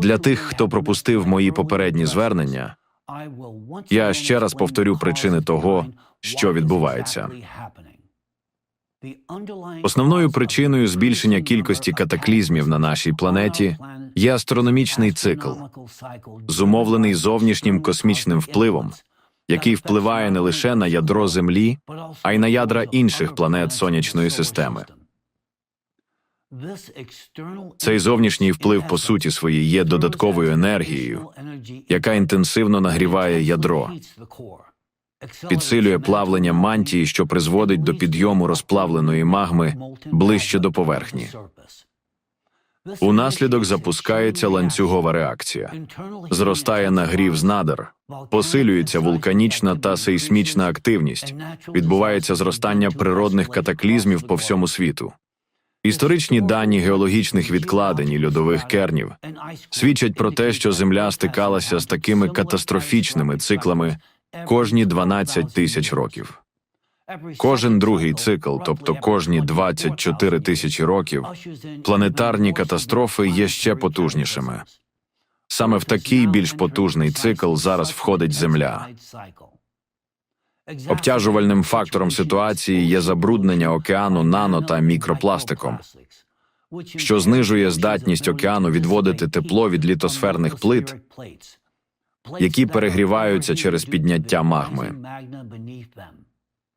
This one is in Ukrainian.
Для тих, хто пропустив мої попередні звернення, я ще раз повторю причини того, що відбувається. основною причиною збільшення кількості катаклізмів на нашій планеті є астрономічний цикл, зумовлений зовнішнім космічним впливом, який впливає не лише на ядро Землі, а й на ядра інших планет сонячної системи. Цей зовнішній вплив, по суті своїй, є додатковою енергією, яка інтенсивно нагріває ядро, підсилює плавлення мантії, що призводить до підйому розплавленої магми ближче до поверхні. Унаслідок запускається ланцюгова реакція. Зростає нагрів з надр, посилюється вулканічна та сейсмічна активність, відбувається зростання природних катаклізмів по всьому світу. Історичні дані геологічних відкладень і льодових кернів свідчать про те, що Земля стикалася з такими катастрофічними циклами кожні 12 тисяч років. Кожен другий цикл, тобто кожні 24 тисячі років, планетарні катастрофи є ще потужнішими. Саме в такий більш потужний цикл зараз входить Земля. Обтяжувальним фактором ситуації є забруднення океану нано та мікропластиком, що знижує здатність океану відводити тепло від літосферних плит, які перегріваються через підняття магми.